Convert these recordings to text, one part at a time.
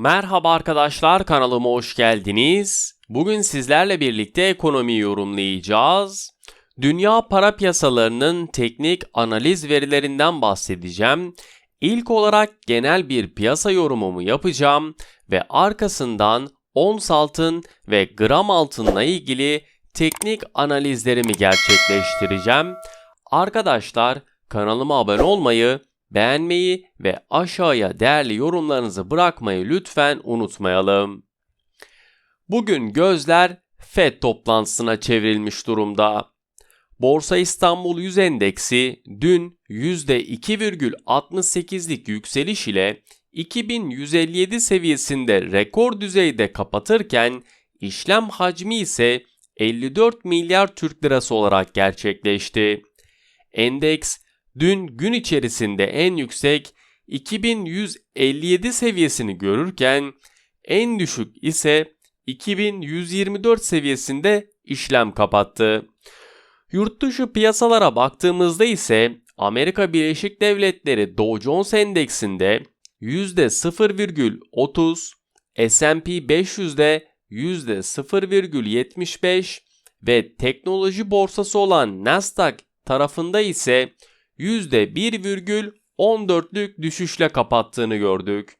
Merhaba arkadaşlar kanalıma hoş geldiniz. Bugün sizlerle birlikte ekonomi yorumlayacağız. Dünya para piyasalarının teknik analiz verilerinden bahsedeceğim. İlk olarak genel bir piyasa yorumumu yapacağım ve arkasından ons altın ve gram altınla ilgili teknik analizlerimi gerçekleştireceğim. Arkadaşlar kanalıma abone olmayı, beğenmeyi ve aşağıya değerli yorumlarınızı bırakmayı lütfen unutmayalım. Bugün gözler FED toplantısına çevrilmiş durumda. Borsa İstanbul 100 endeksi dün %2,68'lik yükseliş ile 2157 seviyesinde rekor düzeyde kapatırken işlem hacmi ise 54 milyar Türk lirası olarak gerçekleşti. Endeks dün gün içerisinde en yüksek 2157 seviyesini görürken en düşük ise 2124 seviyesinde işlem kapattı. Yurtdışı piyasalara baktığımızda ise Amerika Birleşik Devletleri Dow Jones Endeksinde %0,30, S&P 500'de %0,75 ve teknoloji borsası olan Nasdaq tarafında ise %1,14'lük düşüşle kapattığını gördük.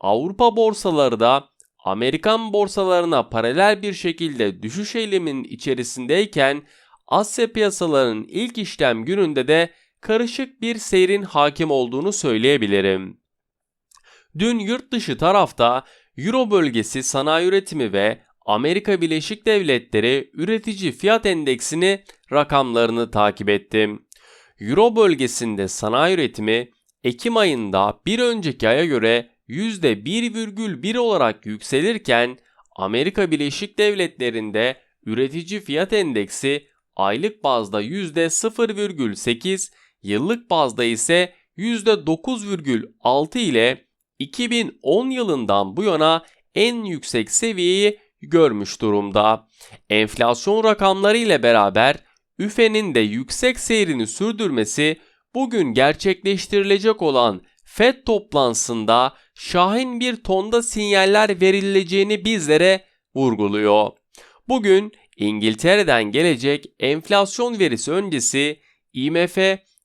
Avrupa borsaları da Amerikan borsalarına paralel bir şekilde düşüş eyleminin içerisindeyken Asya piyasalarının ilk işlem gününde de karışık bir seyrin hakim olduğunu söyleyebilirim. Dün yurt dışı tarafta Euro bölgesi sanayi üretimi ve Amerika Birleşik Devletleri üretici fiyat endeksini rakamlarını takip ettim. Euro bölgesinde sanayi üretimi Ekim ayında bir önceki aya göre %1,1 olarak yükselirken Amerika Birleşik Devletleri'nde üretici fiyat endeksi aylık bazda %0,8, yıllık bazda ise %9,6 ile 2010 yılından bu yana en yüksek seviyeyi görmüş durumda. Enflasyon rakamları ile beraber üfenin de yüksek seyrini sürdürmesi bugün gerçekleştirilecek olan FED toplantısında şahin bir tonda sinyaller verileceğini bizlere vurguluyor. Bugün İngiltere'den gelecek enflasyon verisi öncesi IMF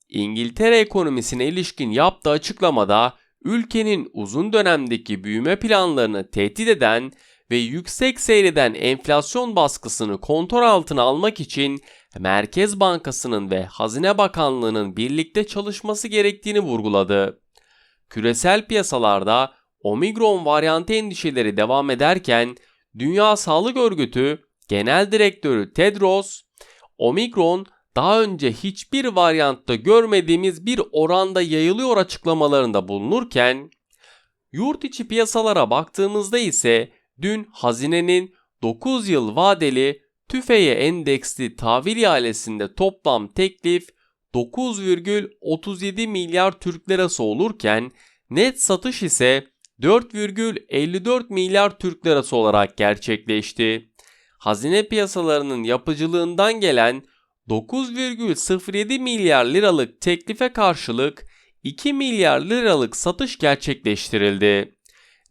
İngiltere ekonomisine ilişkin yaptığı açıklamada ülkenin uzun dönemdeki büyüme planlarını tehdit eden ve yüksek seyreden enflasyon baskısını kontrol altına almak için Merkez Bankası'nın ve Hazine Bakanlığı'nın birlikte çalışması gerektiğini vurguladı. Küresel piyasalarda Omikron varyantı endişeleri devam ederken Dünya Sağlık Örgütü Genel Direktörü Tedros, Omikron daha önce hiçbir varyantta görmediğimiz bir oranda yayılıyor açıklamalarında bulunurken, yurt içi piyasalara baktığımızda ise dün hazinenin 9 yıl vadeli tüfeğe endeksli tahvil ihalesinde toplam teklif 9,37 milyar Türk lirası olurken net satış ise 4,54 milyar Türk lirası olarak gerçekleşti. Hazine piyasalarının yapıcılığından gelen 9,07 milyar liralık teklife karşılık 2 milyar liralık satış gerçekleştirildi.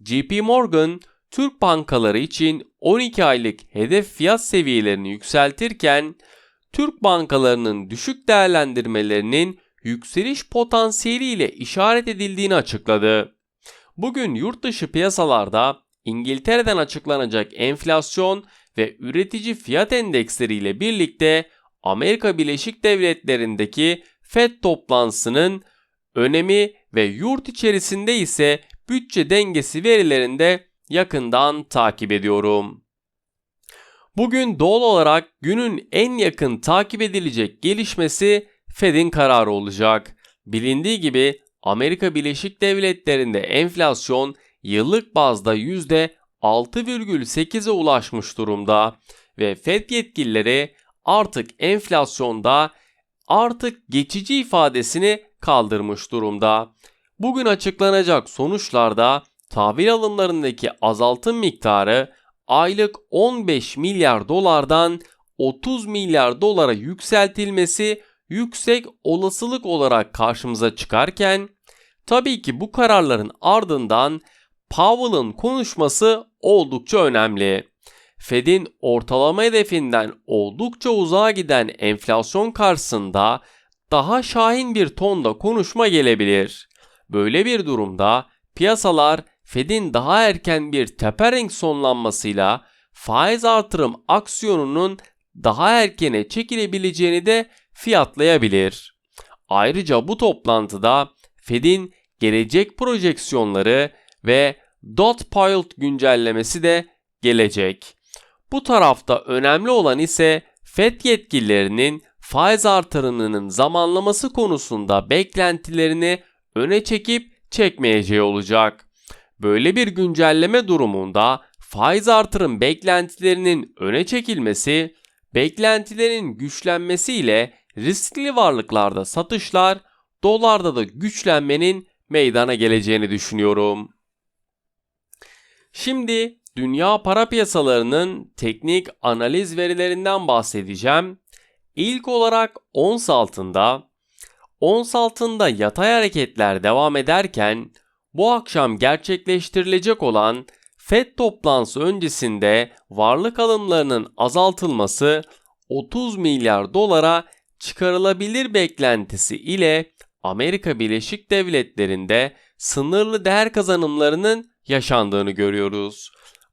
JP Morgan, Türk bankaları için 12 aylık hedef fiyat seviyelerini yükseltirken, Türk bankalarının düşük değerlendirmelerinin yükseliş potansiyeli ile işaret edildiğini açıkladı. Bugün yurt dışı piyasalarda İngiltere'den açıklanacak enflasyon ve üretici fiyat endeksleriyle birlikte Amerika Birleşik Devletleri'ndeki FED toplantısının önemi ve yurt içerisinde ise bütçe dengesi verilerinde yakından takip ediyorum. Bugün doğal olarak günün en yakın takip edilecek gelişmesi Fed'in kararı olacak. Bilindiği gibi Amerika Birleşik Devletleri'nde enflasyon yıllık bazda %6,8'e ulaşmış durumda ve Fed yetkilileri artık enflasyonda artık geçici ifadesini kaldırmış durumda. Bugün açıklanacak sonuçlarda tahvil alımlarındaki azaltım miktarı aylık 15 milyar dolardan 30 milyar dolara yükseltilmesi yüksek olasılık olarak karşımıza çıkarken tabii ki bu kararların ardından Powell'ın konuşması oldukça önemli. Fed'in ortalama hedefinden oldukça uzağa giden enflasyon karşısında daha şahin bir tonda konuşma gelebilir. Böyle bir durumda piyasalar Fed'in daha erken bir tapering sonlanmasıyla faiz artırım aksiyonunun daha erkene çekilebileceğini de fiyatlayabilir. Ayrıca bu toplantıda Fed'in gelecek projeksiyonları ve dot plot güncellemesi de gelecek. Bu tarafta önemli olan ise Fed yetkililerinin faiz artırımının zamanlaması konusunda beklentilerini öne çekip çekmeyeceği olacak. Böyle bir güncelleme durumunda faiz artırım beklentilerinin öne çekilmesi, beklentilerin güçlenmesiyle riskli varlıklarda satışlar, dolarda da güçlenmenin meydana geleceğini düşünüyorum. Şimdi dünya para piyasalarının teknik analiz verilerinden bahsedeceğim. İlk olarak ons altında, ons altında yatay hareketler devam ederken bu akşam gerçekleştirilecek olan FED toplantısı öncesinde varlık alımlarının azaltılması 30 milyar dolara çıkarılabilir beklentisi ile Amerika Birleşik Devletleri'nde sınırlı değer kazanımlarının yaşandığını görüyoruz.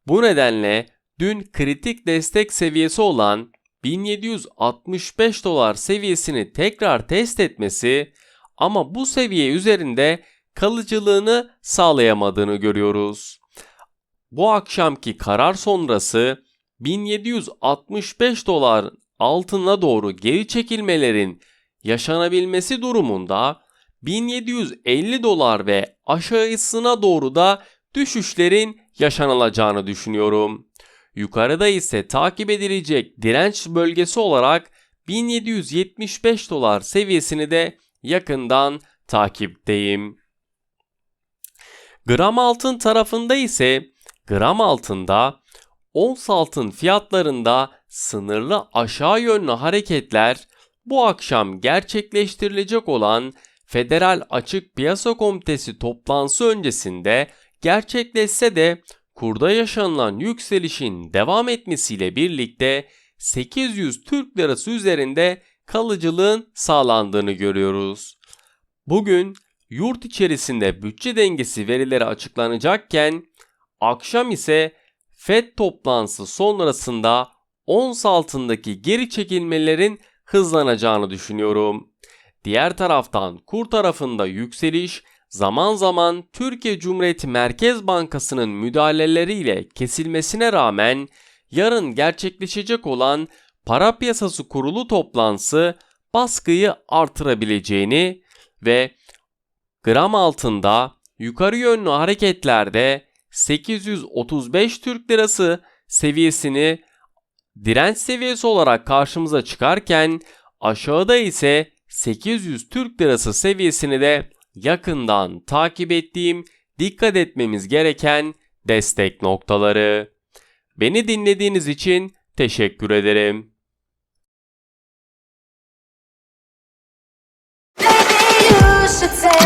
Bu nedenle dün kritik destek seviyesi olan 1765 dolar seviyesini tekrar test etmesi ama bu seviye üzerinde kalıcılığını sağlayamadığını görüyoruz. Bu akşamki karar sonrası 1765 dolar altına doğru geri çekilmelerin yaşanabilmesi durumunda 1750 dolar ve aşağısına doğru da düşüşlerin yaşanılacağını düşünüyorum. Yukarıda ise takip edilecek direnç bölgesi olarak 1775 dolar seviyesini de yakından takipteyim. Gram altın tarafında ise gram altında ons altın fiyatlarında sınırlı aşağı yönlü hareketler bu akşam gerçekleştirilecek olan Federal Açık Piyasa Komitesi toplantısı öncesinde gerçekleşse de kurda yaşanılan yükselişin devam etmesiyle birlikte 800 Türk Lirası üzerinde kalıcılığın sağlandığını görüyoruz. Bugün yurt içerisinde bütçe dengesi verileri açıklanacakken akşam ise FED toplantısı sonrasında ons altındaki geri çekilmelerin hızlanacağını düşünüyorum. Diğer taraftan kur tarafında yükseliş zaman zaman Türkiye Cumhuriyeti Merkez Bankası'nın müdahaleleriyle kesilmesine rağmen yarın gerçekleşecek olan para piyasası kurulu toplantısı baskıyı artırabileceğini ve gram altında yukarı yönlü hareketlerde 835 Türk Lirası seviyesini direnç seviyesi olarak karşımıza çıkarken aşağıda ise 800 Türk Lirası seviyesini de yakından takip ettiğim dikkat etmemiz gereken destek noktaları. Beni dinlediğiniz için teşekkür ederim. Should